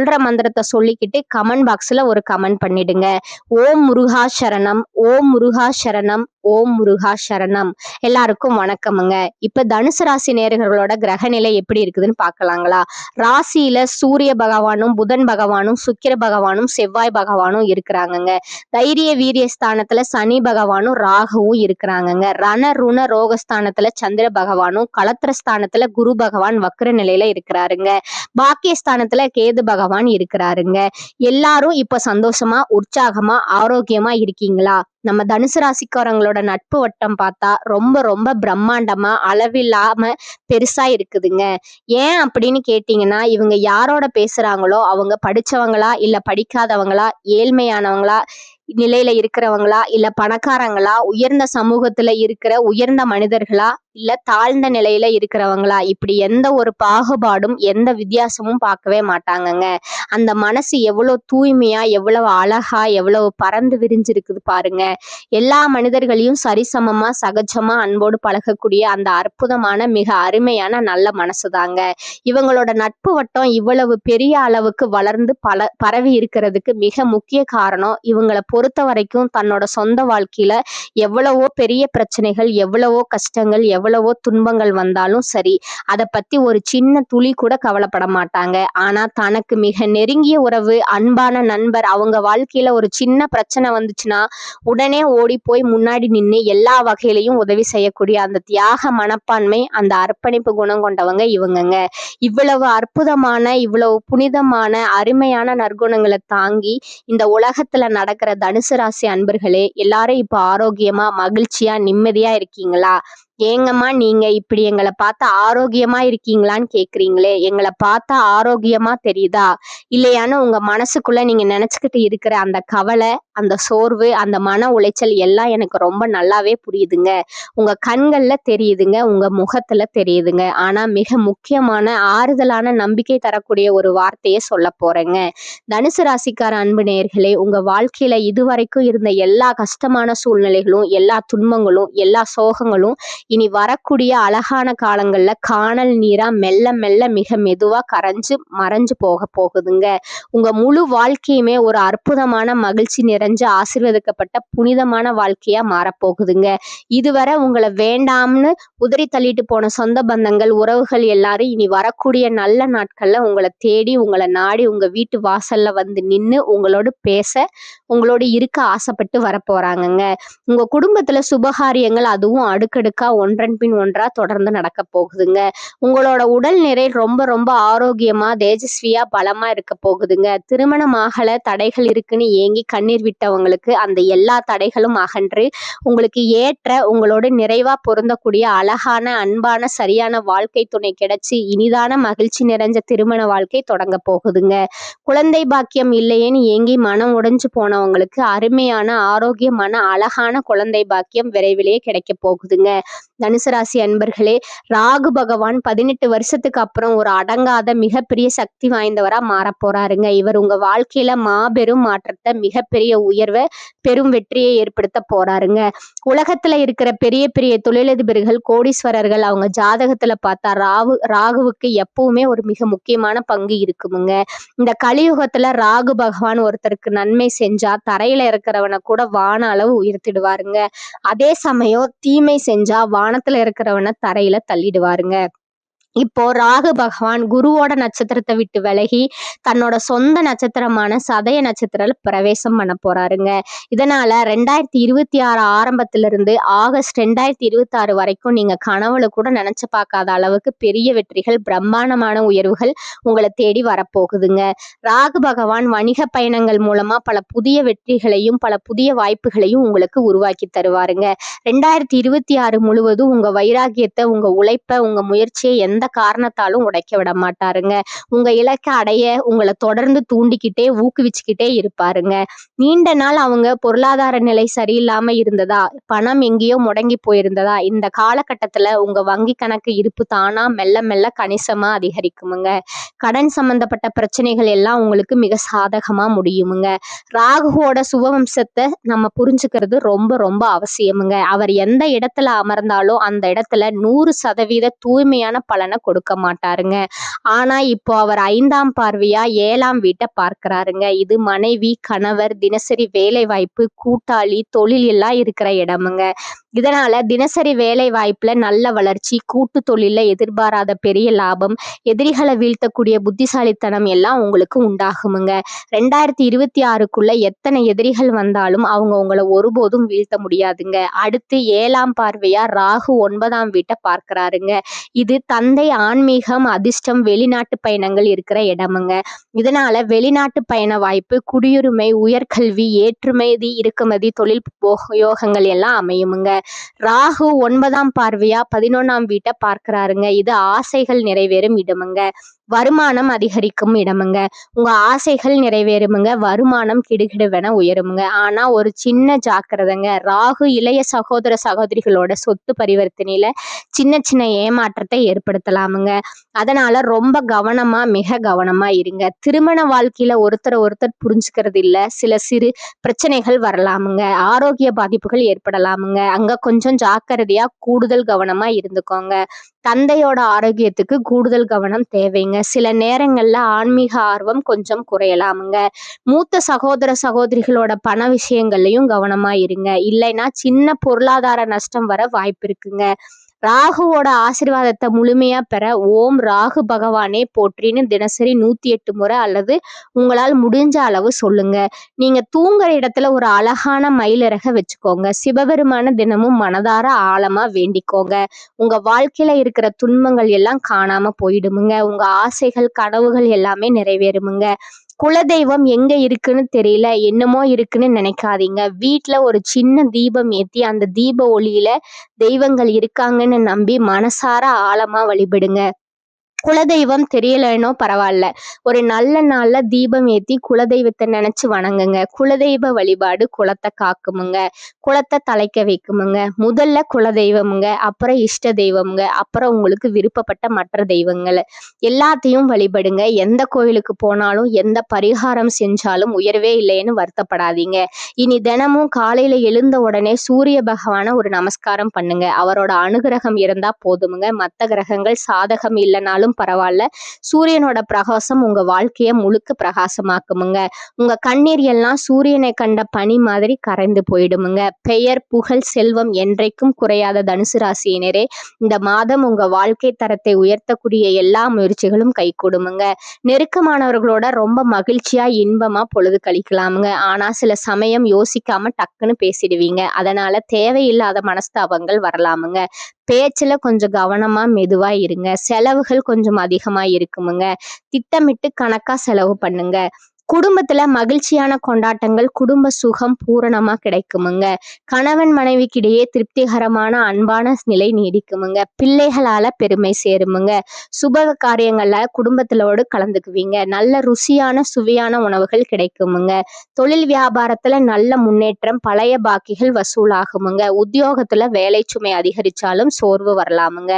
சொல்ற மந்திரத்தை சொல்லிக்கிட்டு கமெண்ட் பாக்ஸ்ல ஒரு கமெண்ட் பண்ணிடுங்க. ஓம் முருகா சரணம் ஓம் முருகா சரணம் ஓம் முருகா சரணம். எல்லாருக்கும் வணக்கமுங்க. இப்ப தனுசு ராசி நேர்களோட கிரக நிலை எப்படி இருக்குதுன்னு பாக்கலாங்களா ராசியில சூரிய பகவானும் புதன் பகவானும் சுக்கிர பகவானும் செவ்வாய் பகவானும் இருக்கிறாங்கங்க. தைரிய வீரிய ஸ்தானத்துல சனி பகவானும் ராகுவும் இருக்கிறாங்கங்க. ரண ருண ரோகஸ்தானத்துல சந்திர பகவானும் களத்திர ஸ்தானத்துல குரு பகவான் வக்ர நிலையில இருக்கிறாருங்க. பாக்கியஸ்தானத்துல கேது பகவான் இருக்கிறாருங்க. எல்லாரும் இப்ப சந்தோஷமா உற்சாகமா ஆரோக்கியமா இருக்கீங்களா? நம்ம தனுசு ராசிக்காரங்களோட நட்பு வட்டம் பார்த்தா ரொம்ப ரொம்ப பிரம்மாண்டமா அளவில்லாம பெருசா இருக்குதுங்க. ஏன் அப்படின்னு கேட்டீங்கன்னா இவங்க யாரோட பேசுறாங்களோ அவங்க படிச்சவங்களா இல்ல படிக்காதவங்களா ஏழ்மையானவங்களா நிலையில இருக்கிறவங்களா இல்ல பணக்காரங்களா உயர்ந்த சமூகத்துல இருக்கிற உயர்ந்த மனிதர்களா இல்ல தாழ்ந்த நிலையில இருக்கிறவங்களா? இப்படி எந்த ஒரு பாகுபாடும் எந்த வித்தியாசமும் பார்க்கவே மாட்டாங்கங்க. அந்த மனசு எவ்வளவு தூய்மையா எவ்வளவு அழகா எவ்வளவு பறந்து விரிஞ்சிருக்குது பாருங்க. எல்லா மனிதர்களையும் சரிசமமா சகஜமா அன்போடு பழகக்கூடிய அந்த அற்புதமான மிக அருமையான நல்ல மனசுதாங்க. இவங்களோட நட்பு வட்டம் இவ்வளவு பெரிய அளவுக்கு வளர்ந்து பல பரவி இருக்கிறதுக்கு மிக முக்கிய காரணம் இவங்களை பொறுத்த வரைக்கும் தன்னோட சொந்த வாழ்க்கையில எவ்வளவோ பெரிய பிரச்சனைகள் எவ்வளவோ கஷ்டங்கள் எவ்வளவோ துன்பங்கள் வந்தாலும் சரி அதை பத்தி ஒரு சின்ன துளி கூட கவலைப்பட மாட்டாங்க. ஆனா தனக்கு மிக நெருங்கிய உறவு அன்பான நண்பர் அவங்க வாழ்க்கையில ஒரு சின்ன பிரச்சனை வந்துச்சுன்னா உடனே ஓடி போய் முன்னாடி நின்று எல்லா வகையிலையும் உதவி செய்யக்கூடிய அந்த தியாக மனப்பான்மை அந்த அர்ப்பணிப்பு குணம் கொண்டவங்க இவங்கங்க. இவ்வளவு அற்புதமான இவ்வளவு புனிதமான அருமையான நற்குணங்களை தாங்கி இந்த உலகத்துல நடக்கிற தனுசு ராசி அன்பர்களே எல்லாரும் இப்போ ஆரோக்கியமா மகிழ்ச்சியா நிம்மதியா இருக்கீங்களா? ஏங்கம்மா நீங்க இப்படி எங்களை பார்த்தா ஆரோக்கியமா இருக்கீங்களான்னு கேக்குறீங்களே. எங்களை பார்த்தா ஆரோக்கியமா தெரியுதா? இல்லையான்னு உங்க மனசுக்குள்ள நீங்க நினைச்சுக்கிட்டு இருக்கிற அந்த கவலை அந்த சோர்வு அந்த மன உளைச்சல் எல்லாம் எனக்கு ரொம்ப நல்லாவே புரியுதுங்க. உங்க கண்கள்ல தெரியுதுங்க உங்க முகத்துல தெரியுதுங்க. ஆனா மிக முக்கியமான ஆறுதலான நம்பிக்கை தரக்கூடிய ஒரு வார்த்தையை சொல்ல போறேங்க. தனுசு ராசிக்கார அன்பு நேர்களே உங்க வாழ்க்கையில இதுவரைக்கும் இருந்த எல்லா கஷ்டமான சூழ்நிலைகளும் எல்லா துன்பங்களும் எல்லா சோகங்களும் இனி வரக்கூடிய அழகான காலங்களில் காணல் நீராக மெல்ல மெல்ல மிக மெதுவாக கரைஞ்சு மறைஞ்சு போக போகுதுங்க. உங்கள் முழு வாழ்க்கையுமே ஒரு அற்புதமான மகிழ்ச்சி நிறைஞ்சு ஆசீர்வதிக்கப்பட்ட புனிதமான வாழ்க்கையாக மாறப்போகுதுங்க. இதுவரை உங்களை வேண்டாம்னு உதறி தள்ளிட்டு போன சொந்த பந்தங்கள் உறவுகள் எல்லாரும் இனி வரக்கூடிய நல்ல நாட்களில் உங்களை தேடி உங்களை நாடி உங்கள் வீட்டு வாசலில் வந்து நின்று உங்களோட பேச உங்களோட இருக்க ஆசைப்பட்டு வரப்போகிறாங்கங்க உங்கள் குடும்பத்தில் சுபகாரியங்கள் அதுவும் அடுக்கடுக்காக ஒன்றன் பின் ஒன்றா தொடர்ந்து நடக்க போகுதுங்க. உங்களோட உடல் நிறை ரொம்ப ரொம்ப ஆரோக்கியமா தேஜஸ்வியா பலமா இருக்க போகுதுங்க. திருமணமாகல தடைகள் இருக்குன்னு ஏங்கி கண்ணீர் விட்டவங்களுக்கு அந்த எல்லா தடைகளும் அகன்று உங்களுக்கு ஏற்ற உங்களோட நிறைவா பொருந்தக்கூடிய அழகான அன்பான சரியான வாழ்க்கை துணை கிடைச்சி இனிதான மகிழ்ச்சி நிறைஞ்ச திருமண வாழ்க்கை தொடங்க போகுதுங்க. குழந்தை பாக்கியம் இல்லையேன்னு ஏங்கி மனம் உடைஞ்சு போனவங்களுக்கு அருமையான ஆரோக்கியமான அழகான குழந்தை பாக்கியம் விரைவிலேயே கிடைக்க போகுதுங்க. தனுசு ராசி அன்பர்களே ராகு பகவான் பதினெட்டு வருஷத்துக்கு அப்புறம் ஒரு அடங்காத மிகப்பெரிய சக்தி வாய்ந்தவரா மாற போறாருங்க இவர் உங்க வாழ்க்கையில மாபெரும் மாற்றத்தை மிகப்பெரிய உயர்வை பெரும் வெற்றியை ஏற்படுத்த போறாருங்க. உலகத்துல இருக்கிற பெரிய பெரிய தொழிலதிபர்கள் கோடீஸ்வரர்கள் அவங்க ஜாதகத்துல பார்த்தா ராகு ராகுவுக்கு எப்பவுமே ஒரு மிக முக்கியமான பங்கு இருக்குமுங்க. இந்த கலியுகத்துல ராகு பகவான் ஒருத்தருக்கு நன்மை செஞ்சா தரையில இருக்கிறவனை கூட வான அளவு உயர்த்திடுவாருங்க. அதே சமயம் தீமை செஞ்சா வானத்துல இருக்கிறவனை தரையில தள்ளிடுவாருங்க. இப்போ ராகு பகவான் குருவோட நட்சத்திரத்தை விட்டு விலகி தன்னோட சொந்த நட்சத்திரமான சதய நட்சத்திரம் பிரவேசம் பண்ண போறாருங்க. இதனால ரெண்டாயிரத்தி இருபத்தி ஆறு ஆரம்பத்துல இருந்து ஆகஸ்ட் ரெண்டாயிரத்தி இருபத்தி ஆறு வரைக்கும் நீங்க கனவுல கூட நினைச்சு பார்க்காத அளவுக்கு பெரிய வெற்றிகள் பிரம்மாண்டமான உயர்வுகள் உங்களை தேடி வரப்போகுதுங்க. ராகு பகவான் வணிக பயணங்கள் மூலமா பல புதிய வெற்றிகளையும் பல புதிய வாய்ப்புகளையும் உங்களுக்கு உருவாக்கி தருவாருங்க. ரெண்டாயிரத்தி இருபத்தி ஆறு முழுவதும் உங்க வைராகியத்தை உங்க உழைப்ப உங்க முயற்சியை எந்த எந்த காரணத்தாலும் உடைக்க விட மாட்டாருங்க. உங்க இலக்கை அடைய உங்களை தொடர்ந்து தூண்டிக்கிட்டே ஊக்குவிச்சுக்கிட்டே இருப்பாருங்க. நீண்ட நாள் அவங்க பொருளாதார நிலை சரியில்லாம இருந்ததா? பணம் எங்கேயோ முடங்கி போயிருந்ததா? இந்த காலகட்டத்துல உங்க வங்கி கணக்கு இருப்பு தானா? மெல்ல மெல்ல கணிசமா அதிகரிக்குமுங்க. கடன் சம்பந்தப்பட்ட பிரச்சனைகள் எல்லாம் உங்களுக்கு மிக சாதகமா முடியுமுங்க. ராகுவோட சுவவம்சத்தை நம்ம புரிஞ்சுக்கிறது ரொம்ப ரொம்ப அவசியமுங்க. அவர் எந்த இடத்துல அமர்ந்தாலும் அந்த இடத்துல நூறு சதவீத தூய்மையான பலன் கொடுக்க மாட்டாருங்க. ஆனா இப்போ அவர் ஐந்தாம் பார்வையா ஏழாம் வீட்டை பார்க்கிறாருங்க. இது மனைவி கணவர் தினசரி வேலை வாய்ப்பு கூட்டாளி தொழில் எல்லாம் இருக்கிற இடமுங்க. இதனால தினசரி வேலை வாய்ப்புல நல்ல வளர்ச்சி கூட்டு தொழில எதிர்பாராத பெரிய லாபம் எதிரிகளை வீழ்த்தக்கூடிய புத்திசாலித்தனம் எல்லாம் உங்களுக்கு உண்டாகுமுங்க. ரெண்டாயிரத்தி இருபத்தி ஆறுக்குள்ள எத்தனை எதிரிகள் வந்தாலும் அவங்க உங்களை ஒருபோதும் வீழ்த்த முடியாதுங்க. அடுத்து ஏழாம் பார்வையா ராகு ஒன்பதாம் வீட்டை பார்க்கிறாருங்க. இது தந்தை ஆன்மீகம் அதிர்ஷ்டம் வெளிநாட்டு பயணங்கள் இருக்கிற இடமுங்க. இதனால வெளிநாட்டு பயண வாய்ப்பு குடியுரிமை உயர்கல்வி ஏற்றுமதி இறக்குமதி தொழில் யோகங்கள் எல்லாம் அமையுமுங்க. ராகு ஒன்பதாம் பார்வையா பதினொன்னாம் வீட்டை பார்க்கிறாருங்க. இது ஆசைகள் நிறைவேறும் இடமுங்க. வருமானம் அதிகரிக்கும் இடமுங்க. உங்க ஆசைகள் நிறைவேறுமுங்க. வருமானம் கிடுகிடுவென உயருமுங்க. ஆனா ஒரு சின்ன ஜாக்கிரதைங்க. ராகு இளைய சகோதர சகோதரிகளோட சொத்து பரிவர்த்தனையில சின்ன சின்ன ஏமாற்றத்தை ஏற்படுத்தலாமுங்க. அதனால ரொம்ப கவனமா மிக கவனமா இருங்க. திருமண வாழ்க்கையில ஒருத்தரை ஒருத்தர் புரிஞ்சுக்கிறது இல்ல சில சிறு பிரச்சனைகள் வரலாமுங்க. ஆரோக்கிய பாதிப்புகள் ஏற்படலாமுங்க. அங்க கொஞ்சம் ஜாக்கிரதையா கூடுதல் கவனமா இருந்துக்கோங்க. தந்தையோட ஆரோக்கியத்துக்கு கூடுதல் கவனம் தேவைங்க. சில நேரங்களில் ஆன்மீக ஆர்வம் கொஞ்சம் குறையலாமுங்க. மூத்த சகோதர சகோதரிகளோட பண விஷயங்கள்லையும் கவனமாக இருங்க. இல்லைன்னா சின்ன பொருளாதார நஷ்டம் வர வாய்ப்பு இருக்குங்க. ராகுவோட ஆசிர்வாதத்தை முழுமையா பெற ஓம் ராகு பகவானே போற்றின்னு தினசரி நூத்தி எட்டு முறை அல்லது உங்களால் முடிஞ்ச அளவு சொல்லுங்க. நீங்க தூங்குற இடத்துல ஒரு அழகான மயிலிறக வச்சுக்கோங்க. சிவபெருமான தினமும் மனதார ஆழமா வேண்டிக்கோங்க. உங்க வாழ்க்கையில இருக்கிற துன்பங்கள் எல்லாம் காணாம போயிடுமுங்க. உங்க ஆசைகள் கனவுகள் எல்லாமே நிறைவேறுமுங்க. குலதெய்வம் எங்க இருக்குன்னு தெரியல என்னமோ இருக்குன்னு நினைக்காதீங்க. வீட்டுல ஒரு சின்ன தீபம் ஏத்தி அந்த தீப ஒளியில தெய்வங்கள் இருக்காங்கன்னு நம்பி மனசார ஆழமா வழிபடுங்க. குலதெய்வம் தெரியலைன்னோ பரவாயில்ல. ஒரு நல்ல நாள்ல தீபம் ஏத்தி குலதெய்வத்தை நினைச்சு வணங்குங்க. குலதெய்வ வழிபாடு குலத்தை காக்குமுங்க. குலத்தை தலைக்க வைக்குமுங்க. முதல்ல குலதெய்வமுங்க அப்புறம் இஷ்ட தெய்வமுங்க அப்புறம் உங்களுக்கு விருப்பப்பட்ட மற்ற தெய்வங்கள். எல்லாத்தையும் வழிபடுங்க. எந்த கோயிலுக்கு போனாலும் எந்த பரிகாரம் செஞ்சாலும் உயர்வே இல்லைன்னு வருத்தப்படாதீங்க. இனி தினமும் காலையில எழுந்த உடனே சூரிய பகவான ஒரு நமஸ்காரம் பண்ணுங்க. அவரோட அனுகிரகம் இருந்தா போதுமுங்க. மற்ற கிரகங்கள் சாதகம் இல்லைனாலும் இருந்தாலும் பரவாயில்ல. சூரியனோட பிரகாசம் உங்க வாழ்க்கையை முழுக்க பிரகாசமாக்குமுங்க. உங்க கண்ணீர் எல்லாம் சூரியனை கண்ட பனி மாதிரி கரைந்து போயிடுமுங்க. பெயர் புகழ் செல்வம் என்றைக்கும் குறையாத தனுசு ராசியினரே இந்த மாதம் உங்க வாழ்க்கை தரத்தை உயர்த்தக்கூடிய எல்லா முயற்சிகளும் கை கொடுமுங்க. நெருக்கமானவர்களோட ரொம்ப மகிழ்ச்சியா இன்பமா பொழுது கழிக்கலாமுங்க. ஆனா சில சமயம் யோசிக்காம டக்குன்னு பேசிடுவீங்க. அதனால தேவையில்லாத மனஸ்தாபங்கள் வரலாமுங்க. பேச்சில் கொஞ்சம் கவனமாக மெதுவாக இருங்க. செலவுகள் கொஞ்சம் அதிகமாக இருக்குமுங்க. திட்டமிட்டு கணக்காக செலவு பண்ணுங்க. குடும்பத்துல மகிழ்ச்சியான கொண்டாட்டங்கள் குடும்ப சுகம் பூரணமா கிடைக்குமுங்க. கணவன் மனைவிக்கிடையே திருப்திகரமான அன்பான நிலை நீடிக்குமுங்க. பிள்ளைகளால பெருமை சேருமுங்க. சுப காரியங்கள்ல குடும்பத்திலோடு கலந்துக்குவீங்க. நல்ல ருசியான சுவையான உணவுகள் கிடைக்குமுங்க. தொழில் வியாபாரத்துல நல்ல முன்னேற்றம் பழைய பாக்கிகள் வசூலாகுமுங்க. உத்தியோகத்துல வேலை சுமை அதிகரிச்சாலும் சோர்வு வரலாமுங்க.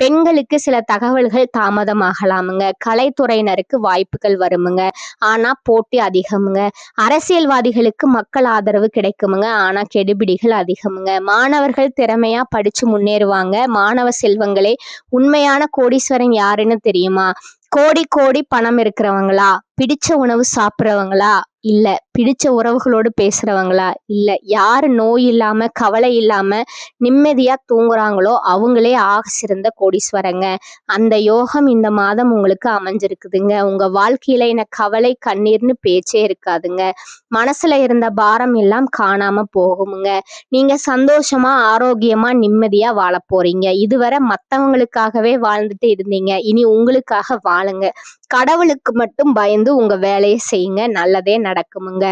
பெண்களுக்கு சில தகவல்கள் தாமதமாகலாமுங்க. கலைத்துறையினருக்கு வாய்ப்புகள் வருமுங்க. ஆனா போட்டி அதிகமுங்க. அரசியல்வாதிகளுக்கு மக்கள் ஆதரவு கிடைக்குமுங்க. ஆனா கெடுபிடிகள் அதிகமுங்க. மாணவர்கள் திறமையா படிச்சு முன்னேறுவாங்க. மாணவ செல்வங்களே உண்மையான கோடீஸ்வரன் யாருன்னு தெரியுமா? கோடி கோடி பணம் இருக்கிறவங்களா? பிடிச்ச உணவு சாப்பிட்றவங்களா? இல்லை. பிடிச்ச உறவுகளோடு பேசுகிறவங்களா இல்லை. யார் நோய் இல்லாமல் கவலை இல்லாமல் நிம்மதியாக தூங்குறாங்களோ அவங்களே ஆக சிறந்த கோடீஸ்வரங்க. அந்த யோகம் இந்த மாதம் உங்களுக்கு அமைஞ்சிருக்குதுங்க. உங்கள் வாழ்க்கையில் என்ன கவலை கண்ணீர்னு பேச்சே இருக்காதுங்க. மனசில் இருந்த பாரம் எல்லாம் காணாமல் போகுமுங்க. நீங்கள் சந்தோஷமாக ஆரோக்கியமாக நிம்மதியாக வாழ போகிறீங்க இதுவரை மற்றவங்களுக்காகவே வாழ்ந்துட்டு இருந்தீங்க. இனி உங்களுக்காக வாழுங்க. கடவுளுக்கு மட்டும் பயந்து உங்க வேலையை செய்யுங்க. நல்லதே நடக்குமுங்க.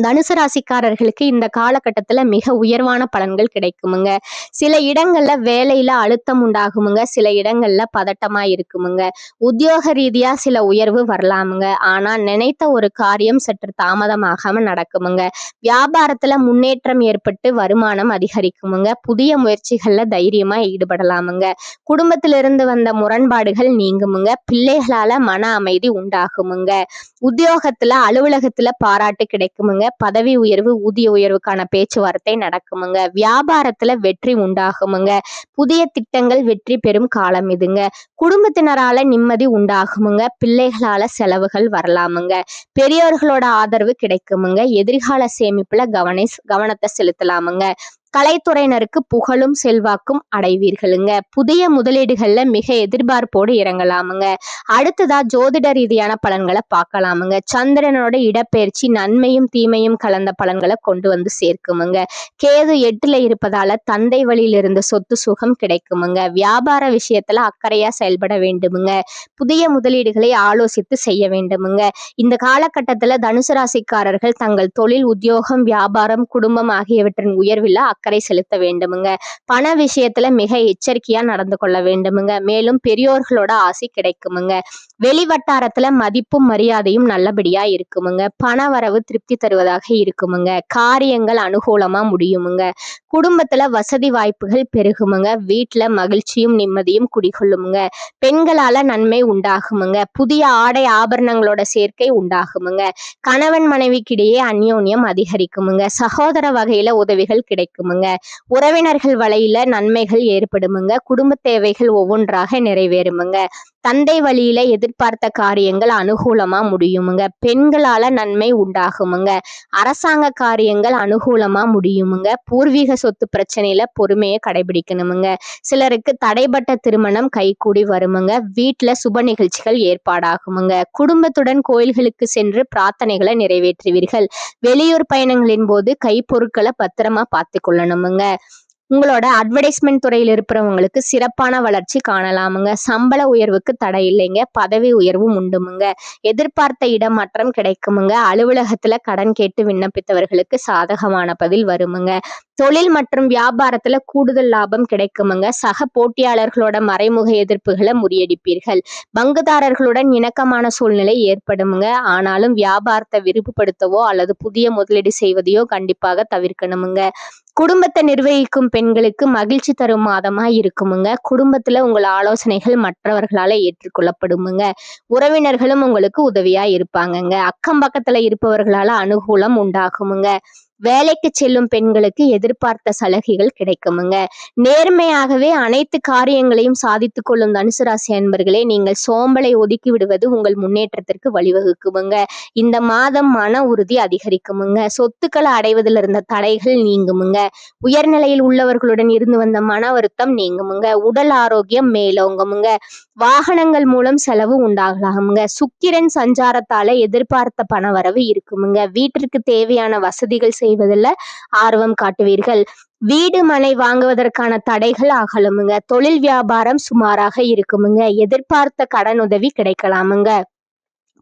தனுசு ராசிக்காரர்களுக்கு இந்த காலகட்டத்துல மிக உயர்வான பலன்கள் கிடைக்குமுங்க. சில இடங்கள்ல வேலையில அழுத்தம் உண்டாகுமுங்க. சில இடங்கள்ல பதட்டமா இருக்குமுங்க. உத்தியோக ரீதியா சில உயர்வு வரலாமுங்க. ஆனா நினைத்த ஒரு காரியம் சற்று தாமதமாகாம நடக்குமுங்க. வியாபாரத்துல முன்னேற்றம் ஏற்பட்டு வருமானம் அதிகரிக்குமுங்க. புதிய முயற்சிகள்ல தைரியமா ஈடுபடலாமுங்க. குடும்பத்திலிருந்து வந்த முரண்பாடுகள் நீங்குமுங்க. பிள்ளைகளால மன அமைதி உண்டாகுமுங்க. உத்தியோகத்துல அலுவலகத்துல பாராட்டு கிடைக்குமுங்க. பதவி உயர்வு ஊதிய உயர்வுக்கான பேச்சுவார்த்தை நடக்குமுங்க. வியாபாரத்துல வெற்றி உண்டாகுமுங்க. புதிய திட்டங்கள் வெற்றி பெறும் காலம் இதுங்க. குடும்பத்தினரால நிம்மதி உண்டாகுமுங்க. பிள்ளைகளால செலவுகள் வரலாமுங்க. பெரியோர்களோட ஆதரவு கிடைக்குமுங்க. எதிர்கால சேமிப்புல கவன கவனத்தை செலுத்தலாமுங்க. கலைத்துறையினருக்கு புகழும் செல்வாக்கும் அடைவீர்களுங்க. புதிய முதலீடுகள்ல மிக எதிர்பார்ப்போடு இறங்கலாமுங்க. அடுத்ததா ஜோதிட ரீதியான பலன்களை பார்க்கலாமுங்க. சந்திரனோட இடப்பெயர்ச்சி நன்மையும் தீமையும் கலந்த பலன்களை கொண்டு வந்து சேர்க்குமுங்க. கேது எட்டுல இருப்பதால தந்தை வழியில் இருந்த சொத்து சுகம் கிடைக்குமுங்க. வியாபார விஷயத்துல அக்கறையா செயல்பட வேண்டுமுங்க. புதிய முதலீடுகளை ஆலோசித்து செய்ய வேண்டுமுங்க. இந்த காலகட்டத்துல தனுசு ராசிக்காரர்கள் தங்கள் தொழில் உத்தியோகம் வியாபாரம் குடும்பம் ஆகியவற்றின் உயர்வில் அக்கறை செலுத்த வேண்டுமுங்க. பண விஷயத்துல மிக எச்சரிக்கையா நடந்து கொள்ள வேண்டுமுங்க. மேலும் பெரியோர்களோட ஆசை கிடைக்குமுங்க. வெளி வட்டாரத்துல மதிப்பும் மரியாதையும் நல்லபடியா இருக்குமுங்க. பண வரவு திருப்தி தருவதாக இருக்குமுங்க. காரியங்கள் அனுகூலமா முடியுமுங்க. குடும்பத்துல வசதி வாய்ப்புகள் பெருகுமுங்க. வீட்டுல மகிழ்ச்சியும் நிம்மதியும் குடிகொள்ளுமுங்க. பெண்களால நன்மை உண்டாகுமுங்க. புதிய ஆடை ஆபரணங்களோட சேர்க்கை உண்டாகுமுங்க. கணவன் மனைவிக்கிடையே அந்யோன்யம் அதிகரிக்குமுங்க. சகோதர வகையில உதவிகள் கிடைக்குமுங்க. உறவினர்கள் வழியில நன்மைகள் ஏற்படுமுங்க. குடும்ப தேவைகள் ஒவ்வொன்றாக நிறைவேறுமுங்க. தந்தை வழியில எதிர்பார்த்த காரியங்கள் அனுகூலமா முடியுமுங்க. பெண்களால நன்மை உண்டாகுமுங்க. அரசாங்க காரியங்கள் அனுகூலமா முடியுமுங்க. பூர்வீக சொத்து பிரச்சனையில பொறுமையை கடைபிடிக்கணுமுங்க. சிலருக்கு தடைப்பட்ட திருமணம் கைகூடி வருமுங்க. வீட்டுல சுப நிகழ்ச்சிகள் ஏற்பாடாகுமுங்க. குடும்பத்துடன் கோயில்களுக்கு சென்று பிரார்த்தனைகளை நிறைவேற்றுவீர்கள். வெளியூர் பயணங்களின் போது கைப்பொருட்களை பத்திரமா பார்த்து கொள்ளணுமுங்க. உங்களோட அட்வர்டைஸ்மெண்ட் துறையில் இருப்பவங்களுக்கு சிறப்பான வளர்ச்சி காணலாமுங்க. சம்பள உயர்வுக்கு தடை இல்லைங்க. பதவி உயர்வும் உண்டுமுங்க. எதிர்பார்த்த இடமாற்றம் கிடைக்குமுங்க. அலுவலகத்துல கடன் கேட்டு விண்ணப்பித்தவர்களுக்கு சாதகமான பதில் வருமுங்க. தொழில் மற்றும் வியாபாரத்துல கூடுதல் லாபம் கிடைக்குமுங்க. சக போட்டியாளர்களோட மறைமுக எதிர்ப்புகளை முறியடிப்பீர்கள். பங்குதாரர்களுடன் இணக்கமான சூழ்நிலை ஏற்படுமுங்க. ஆனாலும் வியாபாரத்தை விரிவுபடுத்தவோ அல்லது புதிய முதலீடு செய்வதையோ கண்டிப்பாக தவிர்க்கணுமுங்க. குடும்பத்தை நிர்வகிக்கும் பெண்களுக்கு மகிழ்ச்சி தரும் மாதமா இருக்குமுங்க. குடும்பத்துல உங்கள் ஆலோசனைகள் மற்றவர்களால ஏற்றுக்கொள்ளப்படுமுங்க. உறவினர்களும் உங்களுக்கு உதவியா இருப்பாங்கங்க. அக்கம் பக்கத்துல இருப்பவர்களால அனுகூலம் உண்டாகுமுங்க. வேலைக்கு செல்லும் பெண்களுக்கு எதிர்பார்த்த சலுகைகள் கிடைக்குமுங்க. நேர்மையாகவே அனைத்து காரியங்களையும் சாதித்து கொள்ளும் தனுசு ராசி அன்பர்களே நீங்கள் சோம்பலை ஒதுக்கி விடுவது உங்கள் முன்னேற்றத்திற்கு வழிவகுக்குமுங்க. இந்த மாதம் மன உறுதி அதிகரிக்குமுங்க. சொத்துக்களை அடைவதில் இருந்த தடைகள் நீங்குமுங்க. உயர்நிலையில் உள்ளவர்களுடன் இருந்து வந்த மன வருத்தம் நீங்குமுங்க. உடல் ஆரோக்கியம் மேலோங்குமுங்க. வாகனங்கள் மூலம் செலவு உண்டாகலாமுங்க. சுக்கிரன் சஞ்சாரத்தால எதிர்பார்த்த பணவரவு இருக்குமுங்க. வீட்டிற்கு தேவையான வசதிகள் செய்வதில் ஆர்வம் காட்டுவீர்கள். வீடு மனை வாங்குவதற்கான தடைகள் அகலுமுங்க. தொழில் வியாபாரம் சுமாராக இருக்குமுங்க. எதிர்பார்த்த கடன் உதவி கிடைக்கலாமுங்க.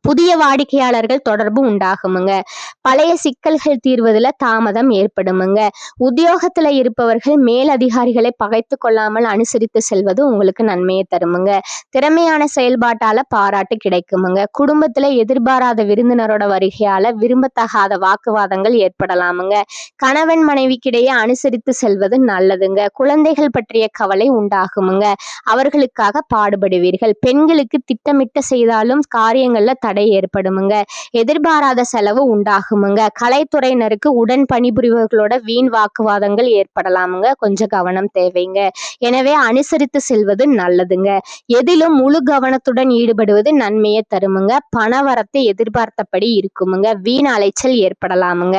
புதிய வாடிக்கையாளர்கள் தொடர்பு உண்டாகுமுங்க. பழைய சிக்கல்கள் தீர்வதில் தாமதம் ஏற்படுமுங்க. உத்தியோகத்துல இருப்பவர்கள் மேல் அதிகாரிகளை பகைத்து கொள்ளாமல் அனுசரித்து செல்வது உங்களுக்கு நன்மையை தருமுங்க. திறமையான செயல்பாட்டால பாராட்டு கிடைக்குமுங்க. குடும்பத்துல எதிர்பாராத விருந்தினரோட வருகையால விரும்பத்தகாத வாக்குவாதங்கள் ஏற்படலாமுங்க. கணவன் மனைவிக்கிடையே அனுசரித்து செல்வது நல்லதுங்க. குழந்தைகள் பற்றிய கவலை உண்டாகுமுங்க. அவர்களுக்காக பாடுபடுவீர்கள். பெண்களுக்கு திட்டமிட்ட செய்தாலும் காரியங்களில் தடை ஏற்படுமுங்க. எதிர்பாராத செலவு உண்டாகுமுங்க. கலைத்துறையினருக்கு உடன் பணிபுரிபவர்களோட வீண் வாக்குவாதங்கள் ஏற்படலாமுங்க. கொஞ்சம் கவனம் தேவைங்க. எனவே அனுசரித்து செல்வது நல்லதுங்க. எதிலும் முழு கவனத்துடன் ஈடுபடுவது நன்மையை தருமுங்க. பணவரத்தை எதிர்பார்த்தபடி இருக்குமுங்க. வீண் அலைச்சல் ஏற்படலாமுங்க.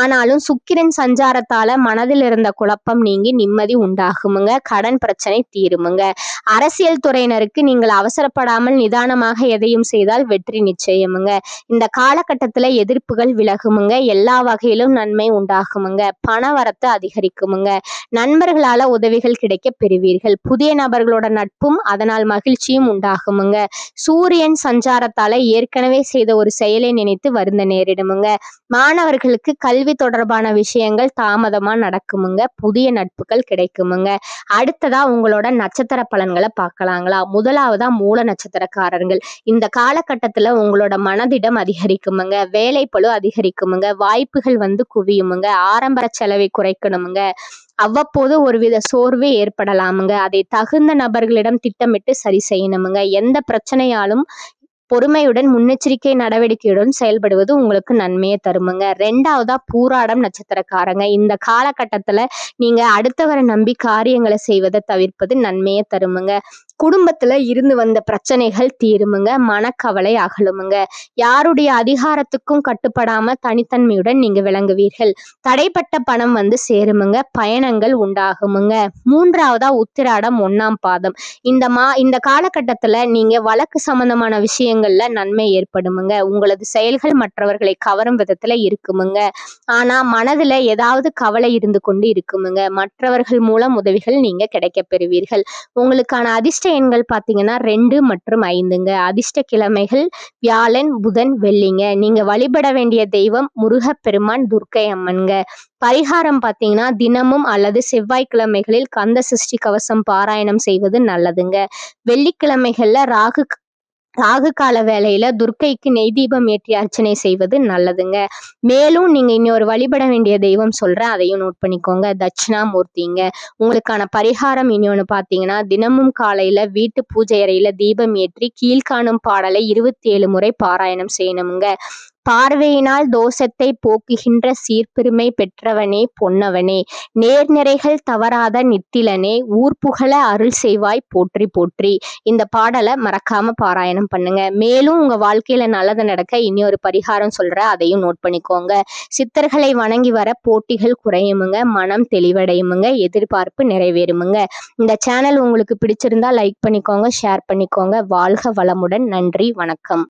ஆனாலும் சுக்கிரன் சஞ்சாரத்தால மனதில் இருந்த குழப்பம் நீங்கி நிம்மதி உண்டாகுமுங்க. கடன் பிரச்சனை தீருமுங்க. அரசியல் துறையினருக்கு நீங்கள் அவசரப்படாமல் நிதானமாக எதையும் செய்தால் வெற்றி நிச்சயமுங்க. இந்த காலகட்டத்துல எதிர்ப்புகள் விலகுமுங்க. எல்லா வகையிலும் நன்மை உண்டாகுமுங்க. பண வரத்து அதிகரிக்குமுங்க. நண்பர்களால உதவிகள் கிடைக்க பெறுவீர்கள். புதிய நபர்களோட நட்பும் அதனால் மகிழ்ச்சியும் உண்டாகுமுங்க. சூரியன் சஞ்சாரத்தால ஏற்கனவே செய்த ஒரு செயலை நினைத்து வருந்த நேரிடுமுங்க. மாணவர்களுக்கு கல்வி தொடர்பான விஷயங்கள் தாமதமா நடக்குமுங்க. புதிய நட்புகள் கிடைக்குமுங்க. அடுத்ததா உங்களோட நட்சத்திர பலன்களை பார்க்கலாங்களா? முதலாவதா மூல நட்சத்திரக்காரர்கள். இந்த காலகட்டத்துல உங்களோட மனதிடம் அதிகரிக்குமுங்க. வேலை பழு அதிகரிக்குமுங்க. வாய்ப்புகள் வந்து குவியுமுங்க. ஆரம்பர செலவை குறைக்கணுமுங்க. அவ்வப்போது ஒருவித சோர்வே ஏற்படலாமுங்க. அதை தகுந்த நபர்களிடம் திட்டமிட்டு சரி செய்யணுமுங்க. எந்த பிரச்சனையாலும் பொறுமையுடன் முன்னெச்சரிக்கை நடவடிக்கையுடன் செயல்படுவது உங்களுக்கு நன்மையை தருமுங்க. ரெண்டாவதா பூராடம் நட்சத்திரக்காரங்க. இந்த காலகட்டத்துல நீங்க அடுத்தவரை நம்பி காரியங்களை செய்வதை தவிர்ப்பது நன்மையை தருமுங்க. குடும்பத்துல இருந்து வந்த பிரச்சனைகள் தீருமுங்க மனக்கவலை அகலுமுங்க. யாருடைய அதிகாரத்துக்கும் கட்டுப்படாம தனித்தன்மையுடன் நீங்க விளங்குவீர்கள். தடைப்பட்ட பணம் வந்து சேருமுங்க பயணங்கள் உண்டாகுமுங்க. மூன்றாவதா உத்திராடம் ஒன்னாம் பாதம். இந்த மா இந்த காலகட்டத்துல நீங்க வழக்கு சம்பந்தமான விஷயங்கள்ல நன்மை ஏற்படுமுங்க. உங்களது செயல்கள் மற்றவர்களை கவரும் விதத்துல இருக்குமுங்க. ஆனா மனதுல ஏதாவது கவலை இருந்து கொண்டு இருக்குமுங்க. மற்றவர்கள் மூலம் உதவிகள் நீங்க கிடைக்க பெறுவீர்கள். உங்களுக்கான அதிர்ஷ்ட எண்கள் பார்த்தீங்கன்னா ரெண்டு மற்றும் ஐந்துங்க. அதிர்ஷ்ட கிழமைகள் வியாழன் புதன் வெள்ளிங்க. நீங்க வழிபட வேண்டிய தெய்வம் முருகப்பெருமான் துர்க்கை அம்மன்ங்க. பரிகாரம் பார்த்தீங்கன்னா தினமும் அல்லது செவ்வாய்க்கிழமைகளில் கந்த சஷ்டி கவசம் பாராயணம் செய்வது நல்லதுங்க. வெள்ளிக்கிழமைகள்ல ராகு ராகு கால வேலையில துர்க்கைக்கு நெய் தீபம் ஏற்றி அர்ச்சனை செய்வது நல்லதுங்க. மேலும் நீங்க இன்னொரு வழிபட வேண்டிய தெய்வம் சொல்றேன் அதையும் நோட் பண்ணிக்கோங்க. தட்சிணாமூர்த்திங்க. உங்களுக்கான பரிகாரம் இன்னொன்று பார்த்தீங்கன்னா தினமும் காலையில வீட்டு பூஜை அறையில தீபம் ஏற்றி கீழ்காணும் பாடலை இருபத்தி ஏழு முறை பாராயணம் செய்யணுங்க பார்வையினால் தோஷத்தை போக்குகின்ற சீர்பெருமை பெற்றவனே பொன்னவனே. நேர்நிறைகள் தவறாத நித்திலனே ஊர் புகழ அருள் செய்வாய் போற்றி போற்றி. இந்த பாடலை மறக்காம பாராயணம் பண்ணுங்க. மேலும் உங்க வாழ்க்கையில நல்லது நடக்க இனி ஒரு பரிகாரம் சொல்ற அதையும் நோட் பண்ணிக்கோங்க. சித்தர்களை வணங்கி வர போட்டிகள் குறையுமுங்க மனம் தெளிவடையுமுங்க எதிர்பார்ப்பு நிறைவேறுமுங்க. இந்த சேனல் உங்களுக்கு பிடிச்சிருந்தா லைக் பண்ணிக்கோங்க ஷேர் பண்ணிக்கோங்க. வாழ்க வளமுடன். நன்றி வணக்கம்.